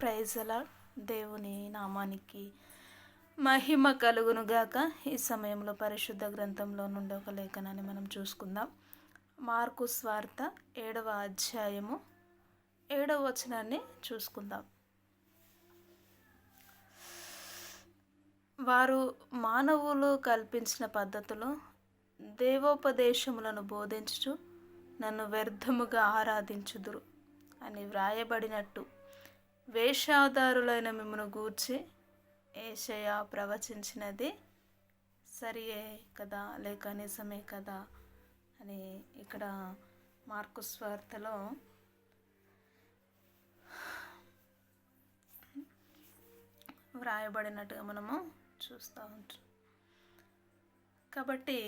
ప్రైజల దేవుని నామానికి మహిమ కలుగునుగాక ఈ సమయంలో పరిశుద్ధ గ్రంథంలో నుండి ఒక లేఖనాన్ని మనం చూసుకుందాం. మార్కు స్వార్త ఏడవ అధ్యాయము ఏడవ వచనాన్ని చూసుకుందాం. వారు మానవులు కల్పించిన పద్ధతులు దేవోపదేశములను బోధించుచు నన్ను వ్యర్థముగా ఆరాధించుదురు అని వ్రాయబడినట్టు. వేషాదారులైన మిమ్మను గూర్చి ఏషయ ప్రవచించినది. సరియే కదా లేక నిజమే కదా అని ఇక్కడ మార్కు స్వార్థలో వ్రాయబడినట్టుగా మనము చూస్తూ ఉంటాం. కాబట్టి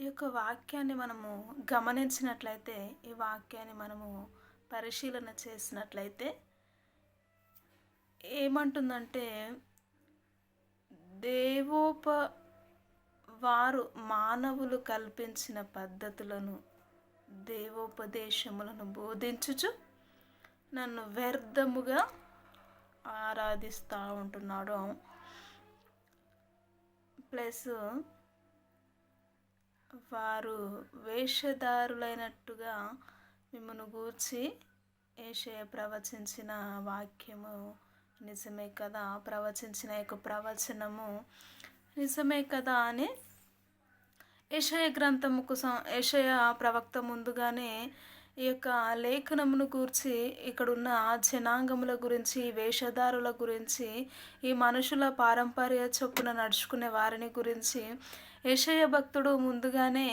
ఈ యొక్క వాక్యాన్ని మనము గమనించినట్లయితే ఈ వాక్యాన్ని మనము పరిశీలన చేసినట్లయితే ఏమంటుందంటే దేవోప వారు మానవులు కల్పించిన పద్ధతులను దేవోపదేశములను బోధించుచు నన్ను వ్యర్థముగా ఆరాధిస్తూ ఉంటున్నాడు. ప్లస్ వారు వేషధారులైనట్టుగా మిమ్మను గూర్చి ఏషయ ప్రవచించిన వాక్యము నిజమే కదా? ప్రవచించిన యొక్క ప్రవచనము నిజమే కదా అని ఏషయ గ్రంథముకు సం ఏషయ ప్రవక్త ముందుగానే ఈ యొక్క లేఖనమును గూర్చి ఇక్కడున్న జనాంగముల గురించి వేషధారుల గురించి ఈ మనుషుల పారంపర్య చొప్పున నడుచుకునే వారిని గురించి ఏషయ భక్తుడు ముందుగానే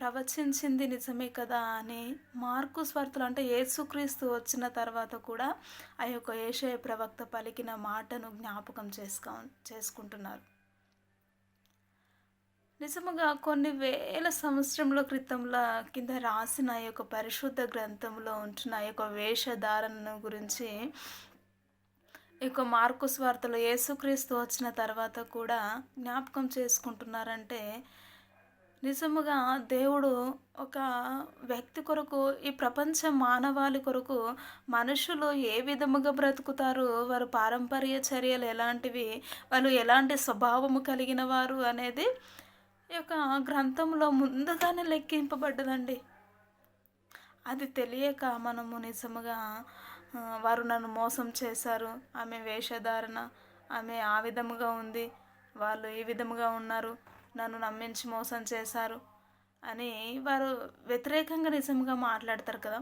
ప్రవచించింది నిజమే కదా అని మార్కు స్వార్థలు అంటే యేసుక్రీస్తు వచ్చిన తర్వాత కూడా ఆ యొక్క ఏషయ ప్రవక్త పలికిన మాటను జ్ఞాపకం చేసుకో చేసుకుంటున్నారు. నిజముగా కొన్ని వేల సంవత్సరముల క్రితంలో కింద రాసిన ఆ యొక్క పరిశుద్ధ గ్రంథంలో ఉంటున్న ఆ యొక్క వేషధారణను గురించి ఇక యొక్క మార్కు స్వార్థలు యేసుక్రీస్తు వచ్చిన తర్వాత కూడా జ్ఞాపకం చేసుకుంటున్నారంటే నిజముగా దేవుడు ఒక వ్యక్తి కొరకు ఈ ప్రపంచ మానవాళి కొరకు మనుషులు ఏ విధముగా బ్రతుకుతారు? వారు పారంపర్య చర్యలు ఎలాంటివి? వాళ్ళు ఎలాంటి స్వభావము కలిగిన వారు అనేది ఈ యొక్క గ్రంథంలో ముందుగానే లెక్కింపబడ్డదండి. అది తెలియక మనము నిజముగా వారు నన్ను మోసం చేశారు. ఆమె వేషధారణ ఆమె ఆ విధముగా ఉంది. వాళ్ళు ఈ విధముగా ఉన్నారు. నన్ను నమ్మించి మోసం చేశారు అని వారు వ్యతిరేకంగా నిజంగా మాట్లాడతారు కదా.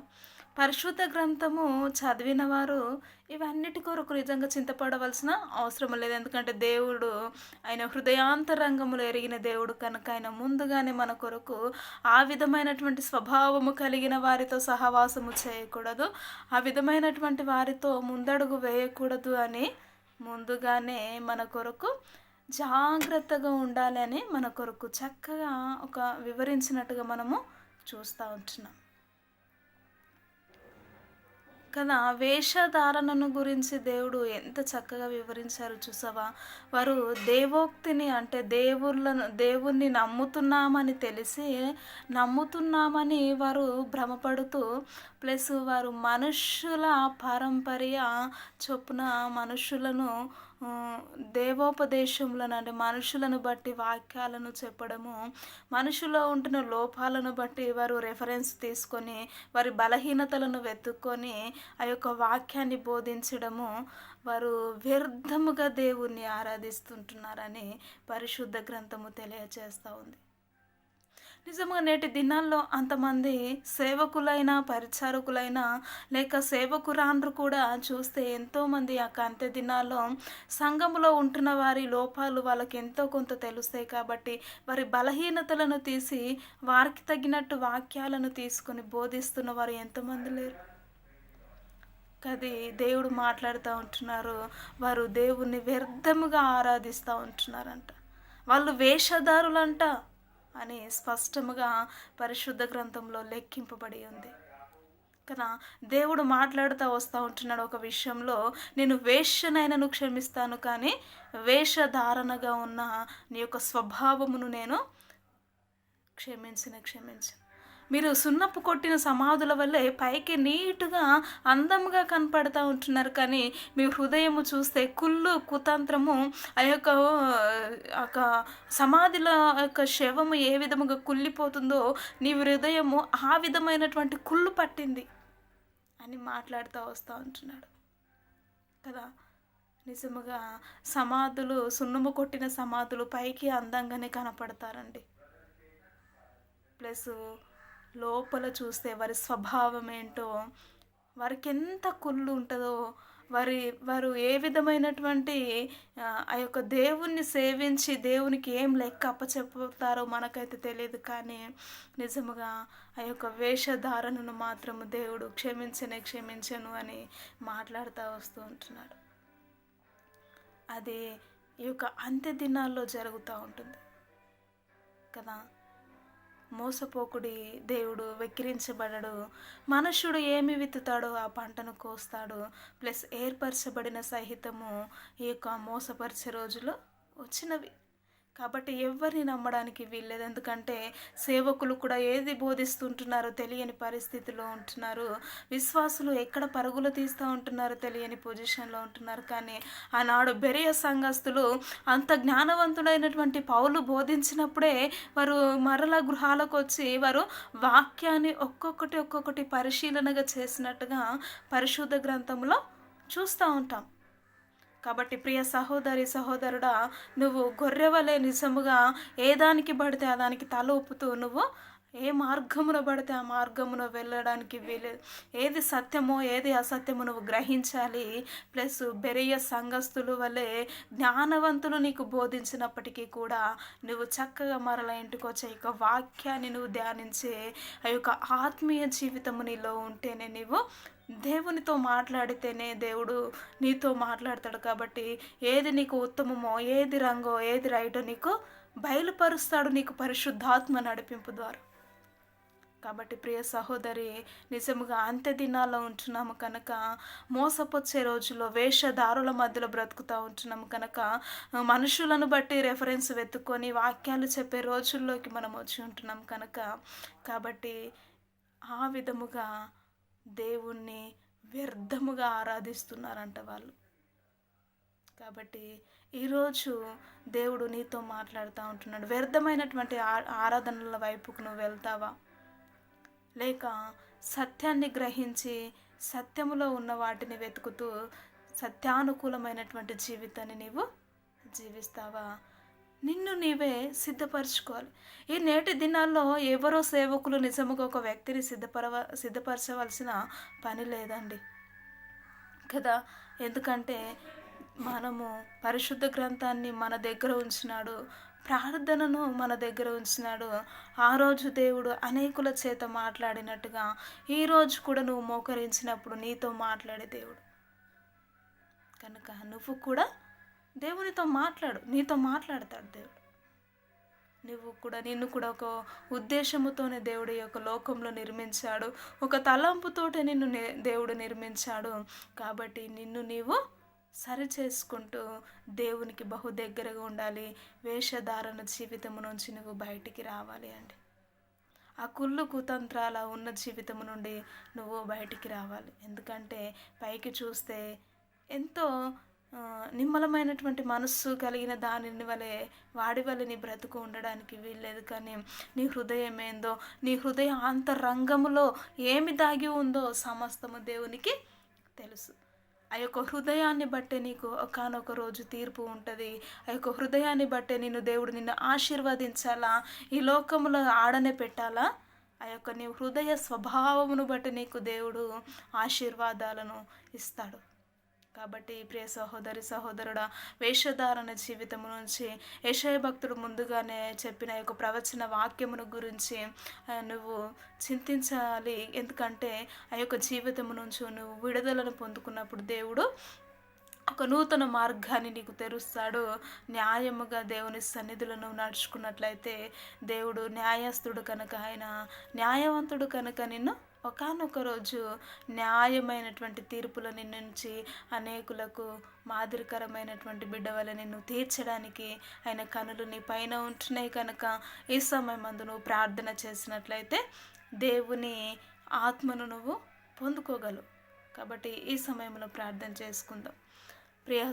పరిశుద్ధ గ్రంథము చదివిన వారు ఇవన్నిటి కొరకు నిజంగా చింతపడవలసిన అవసరం లేదు. ఎందుకంటే దేవుడు ఆయన హృదయాంతరంగములు ఎరిగిన దేవుడు కనుక ఆయన ముందుగానే మన కొరకు ఆ విధమైనటువంటి స్వభావము కలిగిన వారితో సహవాసము చేయకూడదు. ఆ విధమైనటువంటి వారితో ముందడుగు వేయకూడదు అని ముందుగానే మన కొరకు జాగ్రత్తగా ఉండాలి అని మన కొరకు చక్కగా ఒక వివరించినట్టుగా మనము చూస్తూ ఉంటున్నాం. కదా వేషధారణను గురించి దేవుడు ఎంత చక్కగా వివరించారు చూసావా? వారు దేవోక్తిని అంటే దేవుళ్ళను దేవుణ్ణి నమ్ముతున్నామని తెలిసి నమ్ముతున్నామని వారు భ్రమపడుతూ ప్లస్ వారు మనుషుల పారంపర్య చొప్పున మనుషులను దేవోపదేశములను అంటే మనుషులను బట్టి వాక్యాలను చెప్పడము మనుషులో ఉంటున్న లోపాలను బట్టి వారు రెఫరెన్స్ తీసుకొని వారి బలహీనతలను వెతుక్కొని ఆ యొక్క వాక్యాన్ని బోధించడము వారు వ్యర్థముగా దేవుణ్ణి ఆరాధిస్తుంటున్నారని పరిశుద్ధ గ్రంథము తెలియజేస్తూ ఉంది. నిజంగా నేటి దినాల్లో అంతమంది సేవకులైన పరిచారకులైన లేక సేవకురాన్రు కూడా చూస్తే ఎంతోమంది ఆ అంత్య దినాల్లో సంఘములో ఉంటున్న వారి లోపాలు వాళ్ళకి ఎంతో కొంత తెలుస్తాయి కాబట్టి వారి బలహీనతలను తీసి వారికి తగినట్టు వాక్యాలను తీసుకొని బోధిస్తున్న వారు ఎంతమంది లేరు. కది దేవుడు మాట్లాడుతూ ఉంటున్నారు వారు దేవుణ్ణి వ్యర్థముగా ఆరాధిస్తూ ఉంటున్నారంట. వాళ్ళు వేషధారులంట. అని స్పష్టముగా పరిశుద్ధ గ్రంథంలో లెక్కింపబడి ఉంది. కదా దేవుడు మాట్లాడుతూ వస్తూ ఉంటున్నాడు ఒక విషయంలో. నేను వేషనైనను క్షమిస్తాను కానీ వేషధారణగా ఉన్న నీ యొక్క స్వభావమును నేను క్షమించిన క్షమించు మీరు సున్నపు కొట్టిన సమాధుల వల్లే పైకి నీటుగా అందంగా కనపడతా ఉంటున్నారు. కానీ మీ హృదయము చూస్తే కుళ్ళు కుతంత్రము ఆ యొక్క ఆ సమాధుల సమాధిలో యొక్క శవము ఏ విధముగా కుళ్ళిపోతుందో నీ హృదయము ఆ విధమైనటువంటి కుళ్ళు పట్టింది అని మాట్లాడుతూ వస్తూ ఉంటున్నాడు. కదా? నిజముగా సమాధులు సున్నము కొట్టిన సమాధులు పైకి అందంగానే కనపడతారండి. ప్లస్ లోపల చూస్తే వారి స్వభావం ఏంటో వారికి ఎంత కుళ్ళు ఉంటుందో వారి వారు ఏ విధమైనటువంటి ఆ యొక్క దేవుణ్ణి సేవించి దేవునికి ఏం లెక్క అప్పచెప్పుతారో మనకైతే తెలియదు. కానీ నిజముగా ఆ యొక్క వేషధారణను మాత్రము దేవుడు క్షమించనే క్షమించను అని మాట్లాడుతూ వస్తూ ఉంటున్నాడు. అది ఈ యొక్క అంత్య దినాల్లో జరుగుతూ ఉంటుంది. కదా? మోసపోకుడి దేవుడు వెక్కిరించబడడు. మనుష్యుడు ఏమి విత్తుతాడో ఆ పంటను కోస్తాడు. ప్లస్ ఏర్పరచబడిన సహితము ఈ యొక్క మోసపరిచే రోజులు వచ్చినవి. కాబట్టి ఎవరిని నమ్మడానికి వీల్లేదు. ఎందుకంటే సేవకులు కూడా ఏది బోధిస్తుంటున్నారో తెలియని పరిస్థితిలో ఉంటున్నారు. విశ్వాసులు ఎక్కడ పరుగులు తీస్తూ ఉంటున్నారో తెలియని పొజిషన్లో ఉంటున్నారు. కానీ ఆనాడు బెరియ సంఘస్థులు అంత జ్ఞానవంతుడైనటువంటి పౌలు బోధించినప్పుడే వారు మరల గృహాలకు వచ్చి వారు వాక్యాన్ని ఒక్కొక్కటి ఒక్కొక్కటి పరిశీలనగా చేసినట్టుగా పరిశుద్ధ గ్రంథంలో చూస్తూ ఉంటాం. కాబట్టి ప్రియ సహోదరి సహోదరుడా నువ్వు గొర్రెవలే నిజముగా ఏ దానికి పడితే ఆ దానికి తల ఊపుతూ నువ్వు ఏ మార్గమున పడితే ఆ మార్గమున వెళ్ళడానికి వీలేదు ఏది సత్యమో ఏది అసత్యమో నువ్వు గ్రహించాలి. ప్లస్ బెరయ్య సంఘస్థులు వలె జ్ఞానవంతులు నీకు బోధించినప్పటికీ కూడా నువ్వు చక్కగా మరల ఇంటికి వచ్చే యొక్క వాక్యాన్ని నువ్వు ధ్యానించే ఆ యొక్క ఆత్మీయ జీవితము నీలో ఉంటేనే నీవు దేవునితో మాట్లాడితేనే దేవుడు నీతో మాట్లాడతాడు కాబట్టి ఏది నీకు ఉత్తమమో ఏది రంగో ఏది రైటో నీకు బయలుపరుస్తాడు నీకు పరిశుద్ధాత్మ నడిపింపు ద్వారా. కాబట్టి ప్రియ సహోదరి నిజముగా అంత్య దినాల్లో ఉంటున్నాము కనుక మోసపొచ్చే రోజుల్లో వేషధారుల మధ్యలో బ్రతుకుతూ ఉంటున్నాము కనుక మనుషులను బట్టి రెఫరెన్స్ వెతుక్కొని వాక్యాలు చెప్పే రోజుల్లోకి మనం వచ్చి ఉంటున్నాం కనుక. కాబట్టి ఆ విధముగా దేవుణ్ణి వ్యర్థముగా ఆరాధిస్తున్నారంట వాళ్ళు. కాబట్టి ఈరోజు దేవుడు నీతో మాట్లాడుతూ ఉంటున్నాడు. వ్యర్థమైనటువంటి ఆరాధనల వైపుకు నువ్వు వెళ్తావా? లేక సత్యాన్ని గ్రహించి సత్యములో ఉన్న వాటిని వెతుకుతూ సత్యానుకూలమైనటువంటి జీవితాన్ని నీవు జీవిస్తావా? నిన్ను నీవే సిద్ధపరచుకోవాలి. ఈ నేటి దినాల్లో ఎవరో సేవకులు నిజముగా ఒక వ్యక్తిని సిద్ధపరవ సిద్ధపరచవలసిన పని లేదండి. కదా? ఎందుకంటే మనము పరిశుద్ధ గ్రంథాన్ని మన దగ్గర ఉంచినాడు. ప్రార్థనను మన దగ్గర ఉంచినాడు. ఆ రోజు దేవుడు అనేకుల చేత మాట్లాడినట్టుగా ఈరోజు కూడా నువ్వు మోకరించినప్పుడు నీతో మాట్లాడే దేవుడు. కనుక నువ్వు కూడా దేవునితో మాట్లాడు. నీతో మాట్లాడతాడు దేవుడు. నువ్వు కూడా నిన్ను కూడా ఒక ఉద్దేశముతోనే దేవుడు యొక్క లోకంలో నిర్మించాడు. ఒక తలంపుతోటే నిన్ను దేవుడు నిర్మించాడు. కాబట్టి నిన్ను నీవు సరి చేసుకుంటూ దేవునికి బహు దగ్గరగా ఉండాలి. వేషధారణ జీవితము నుంచి నువ్వు బయటికి రావాలి అండి. ఆ కుళ్ళు కుతంత్రాల ఉన్న జీవితం నుండి నువ్వు బయటికి రావాలి. ఎందుకంటే పైకి చూస్తే ఎంతో నిమ్మలమైనటువంటి మనస్సు కలిగిన దానిని వలె వాడి వల్ల నీ బ్రతుకు ఉండడానికి వీల్లేదు. కానీ నీ హృదయం ఏందో నీ హృదయ అంతరంగములో ఏమి దాగి ఉందో సమస్తము దేవునికి తెలుసు. ఆ యొక్క హృదయాన్ని బట్టే నీకు ఒకనొక రోజు తీర్పు ఉంటుంది. ఆ యొక్క హృదయాన్ని బట్టే నిన్ను దేవుడు నిన్ను ఆశీర్వదించాలా? ఈ లోకంలో ఆడనే పెట్టాలా? ఆ యొక్క నీ హృదయ స్వభావమును బట్టి నీకు దేవుడు ఆశీర్వాదాలను ఇస్తాడు. కాబట్టి ప్రియ సహోదరి సహోదరుడ వేషధారణ జీవితం నుంచి యశయ భక్తుడు ముందుగానే చెప్పిన యొక్క ప్రవచన వాక్యమును గురించి నువ్వు చింతించాలి. ఎందుకంటే ఆ యొక్క జీవితం నుంచి నువ్వు విడుదలను పొందుకున్నప్పుడు దేవుడు ఒక నూతన మార్గాన్ని నీకు తెరుస్తాడు. న్యాయముగా దేవుని సన్నిధులను నడుచుకున్నట్లయితే దేవుడు న్యాయస్తుడు కనుక ఆయన న్యాయవంతుడు కనుక నిన్ను ఒకనొక రోజు న్యాయమైనటువంటి తీర్పుల నుంచి అనేకులకు మాదిరికరమైనటువంటి బిడ్డ వల్ల నిన్ను తీర్చడానికి ఆయన కనులు నీ పైన ఉంటున్నాయి కనుక ఈ సమయం అందు నువ్వు ప్రార్థన చేసినట్లయితే దేవుని ఆత్మను నువ్వు పొందుకోగలవు. కాబట్టి ఈ సమయంలో ప్రార్థన చేసుకుందాం. ప్రియ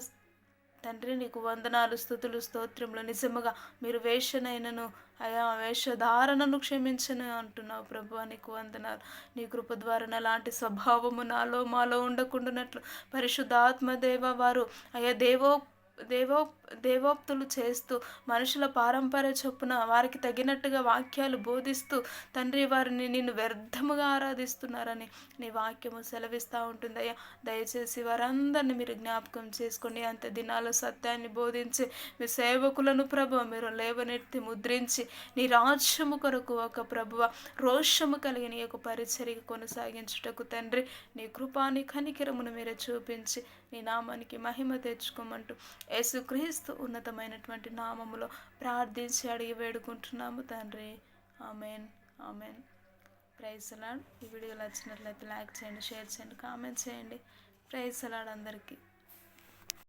తండ్రి నీకు వందనాలు స్థుతులు స్తోత్రములు. నిజముగా మీరు వేషనైనను అయా వేషధారణను క్షమించను అంటున్నావు ప్రభు నీకు వందనాలు. నీ కృప ద్వారా అలాంటి స్వభావము నాలో మాలో ఉండకుండానట్లు పరిశుద్ధాత్మ దేవ వారు అయా దేవో దేవో దేవోక్తులు చేస్తూ మనుషుల పారంపర్య చొప్పున వారికి తగినట్టుగా వాక్యాలు బోధిస్తూ తండ్రి వారిని నిన్ను వ్యర్థముగా ఆరాధిస్తున్నారని నీ వాక్యము సెలవిస్తూ ఉంటుంది అయ్యా దయచేసి వారందరిని మీరు జ్ఞాపకం చేసుకోండి. అంత దినాల సత్యాన్ని బోధించి మీ సేవకులను ప్రభు మీరు లేవనెత్తి ముద్రించి నీ రాజ్యము కొరకు ఒక ప్రభువ రోషము కలిగిన ఈ యొక్క పరిచర్య కొనసాగించుటకు తండ్రి నీ కృపాని కనికిరమును మీరే చూపించి నీ నామానికి మహిమ తెచ్చుకోమంటూ యేసుక్రీస్తు ఉన్నతమైనటువంటి నామములో ప్రార్థించి అడిగి వేడుకుంటున్నాము తండ్రి. ఆమెన్. ఆమెన్. ప్రైజ్ అలాడ్ ఈ వీడియో నచ్చినట్లయితే లైక్ చేయండి షేర్ చేయండి కామెంట్ చేయండి. ప్రైజ్ అలాడ్ అందరికీ.